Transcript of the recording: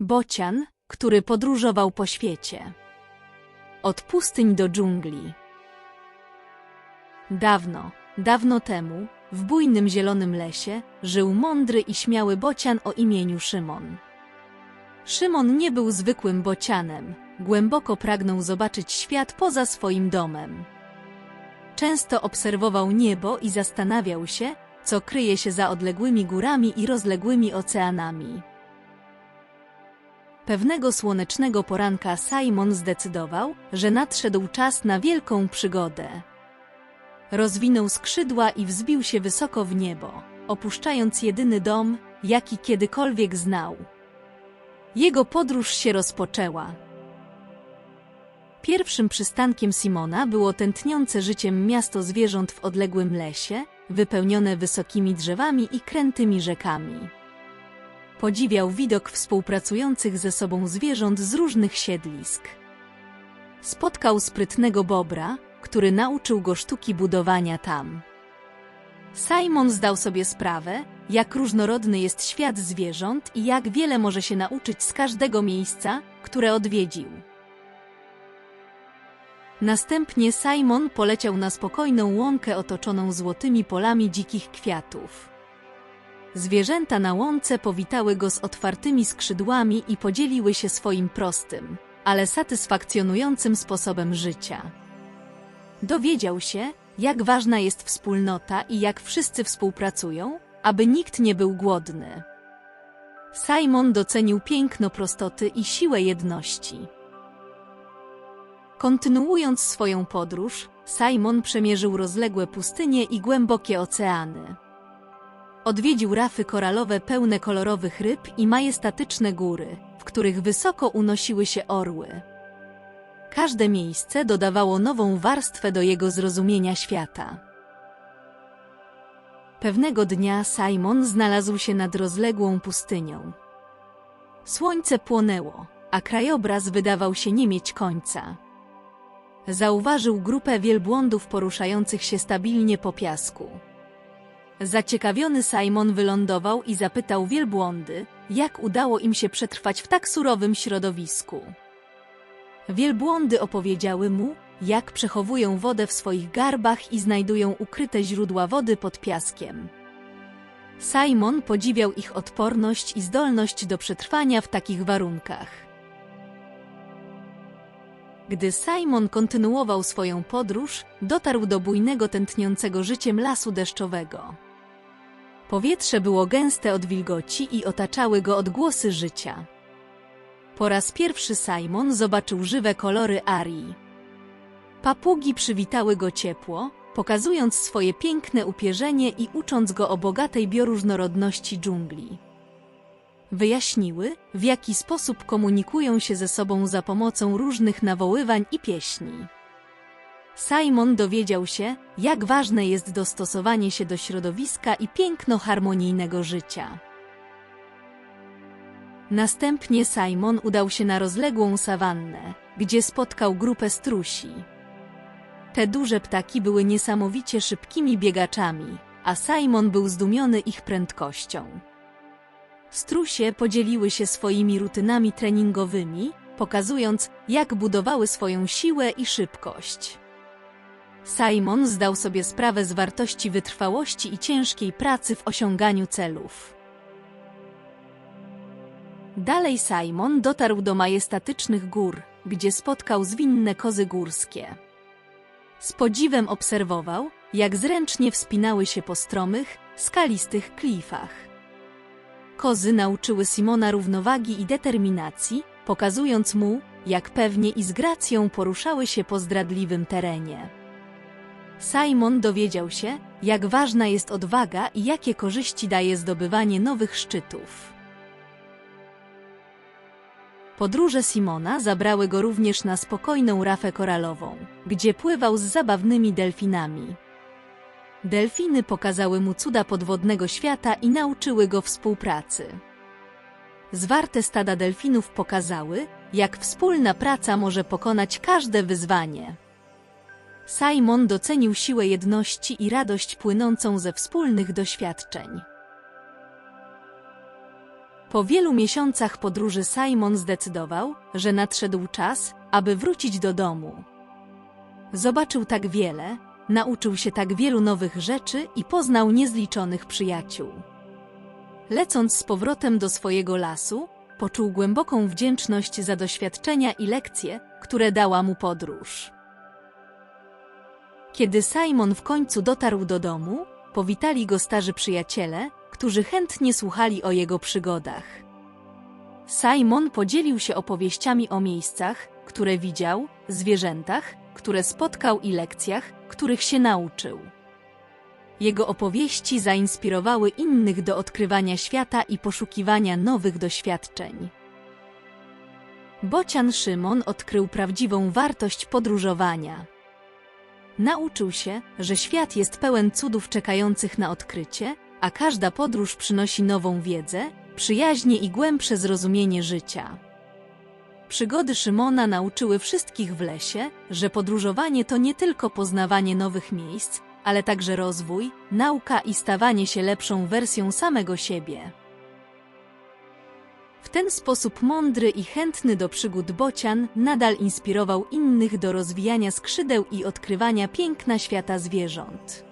Bocian, który podróżował po świecie. Od pustyń do dżungli. Dawno, dawno temu, w bujnym zielonym lesie, żył mądry i śmiały bocian o imieniu Szymon. Szymon nie był zwykłym bocianem, głęboko pragnął zobaczyć świat poza swoim domem. Często obserwował niebo i zastanawiał się, co kryje się za odległymi górami i rozległymi oceanami. Pewnego słonecznego poranka Simon zdecydował, że nadszedł czas na wielką przygodę. Rozwinął skrzydła i wzbił się wysoko w niebo, opuszczając jedyny dom, jaki kiedykolwiek znał. Jego podróż się rozpoczęła. Pierwszym przystankiem Simona było tętniące życiem miasto zwierząt w odległym lesie, wypełnione wysokimi drzewami i krętymi rzekami. Podziwiał widok współpracujących ze sobą zwierząt z różnych siedlisk. Spotkał sprytnego bobra, który nauczył go sztuki budowania tam. Simon zdał sobie sprawę, jak różnorodny jest świat zwierząt i jak wiele może się nauczyć z każdego miejsca, które odwiedził. Następnie Simon poleciał na spokojną łąkę otoczoną złotymi polami dzikich kwiatów. Zwierzęta na łące powitały go z otwartymi skrzydłami i podzieliły się swoim prostym, ale satysfakcjonującym sposobem życia. Dowiedział się, jak ważna jest wspólnota i jak wszyscy współpracują, aby nikt nie był głodny. Simon docenił piękno prostoty i siłę jedności. Kontynuując swoją podróż, Simon przemierzył rozległe pustynie i głębokie oceany. Odwiedził rafy koralowe pełne kolorowych ryb i majestatyczne góry, w których wysoko unosiły się orły. Każde miejsce dodawało nową warstwę do jego zrozumienia świata. Pewnego dnia Simon znalazł się nad rozległą pustynią. Słońce płonęło, a krajobraz wydawał się nie mieć końca. Zauważył grupę wielbłądów poruszających się stabilnie po piasku. Zaciekawiony Simon wylądował i zapytał wielbłądy, jak udało im się przetrwać w tak surowym środowisku. Wielbłądy opowiedziały mu, jak przechowują wodę w swoich garbach i znajdują ukryte źródła wody pod piaskiem. Simon podziwiał ich odporność i zdolność do przetrwania w takich warunkach. Gdy Simon kontynuował swoją podróż, dotarł do bujnego tętniącego życiem lasu deszczowego. Powietrze było gęste od wilgoci i otaczały go odgłosy życia. Po raz pierwszy Simon zobaczył żywe kolory Arii. Papugi przywitały go ciepło, pokazując swoje piękne upierzenie i ucząc go o bogatej bioróżnorodności dżungli. Wyjaśniły, w jaki sposób komunikują się ze sobą za pomocą różnych nawoływań i pieśni. Simon dowiedział się, jak ważne jest dostosowanie się do środowiska i piękno harmonijnego życia. Następnie Simon udał się na rozległą sawannę, gdzie spotkał grupę strusi. Te duże ptaki były niesamowicie szybkimi biegaczami, a Simon był zdumiony ich prędkością. Strusie podzieliły się swoimi rutynami treningowymi, pokazując, jak budowały swoją siłę i szybkość. Simon zdał sobie sprawę z wartości wytrwałości i ciężkiej pracy w osiąganiu celów. Dalej Simon dotarł do majestatycznych gór, gdzie spotkał zwinne kozy górskie. Z podziwem obserwował, jak zręcznie wspinały się po stromych, skalistych klifach. Kozy nauczyły Simona równowagi i determinacji, pokazując mu, jak pewnie i z gracją poruszały się po zdradliwym terenie. Simon dowiedział się, jak ważna jest odwaga i jakie korzyści daje zdobywanie nowych szczytów. Podróże Simona zabrały go również na spokojną rafę koralową, gdzie pływał z zabawnymi delfinami. Delfiny pokazały mu cuda podwodnego świata i nauczyły go współpracy. Zwarte stada delfinów pokazały, jak wspólna praca może pokonać każde wyzwanie. Simon docenił siłę jedności i radość płynącą ze wspólnych doświadczeń. Po wielu miesiącach podróży Simon zdecydował, że nadszedł czas, aby wrócić do domu. Zobaczył tak wiele, nauczył się tak wielu nowych rzeczy i poznał niezliczonych przyjaciół. Lecąc z powrotem do swojego lasu, poczuł głęboką wdzięczność za doświadczenia i lekcje, które dała mu podróż. Kiedy Simon w końcu dotarł do domu, powitali go starzy przyjaciele, którzy chętnie słuchali o jego przygodach. Simon podzielił się opowieściami o miejscach, które widział, zwierzętach, które spotkał i lekcjach, których się nauczył. Jego opowieści zainspirowały innych do odkrywania świata i poszukiwania nowych doświadczeń. Bocian Szymon odkrył prawdziwą wartość podróżowania. Nauczył się, że świat jest pełen cudów czekających na odkrycie, a każda podróż przynosi nową wiedzę, przyjaźnie i głębsze zrozumienie życia. Przygody Szymona nauczyły wszystkich w lesie, że podróżowanie to nie tylko poznawanie nowych miejsc, ale także rozwój, nauka i stawanie się lepszą wersją samego siebie. W ten sposób mądry i chętny do przygód bocian nadal inspirował innych do rozwijania skrzydeł i odkrywania piękna świata zwierząt.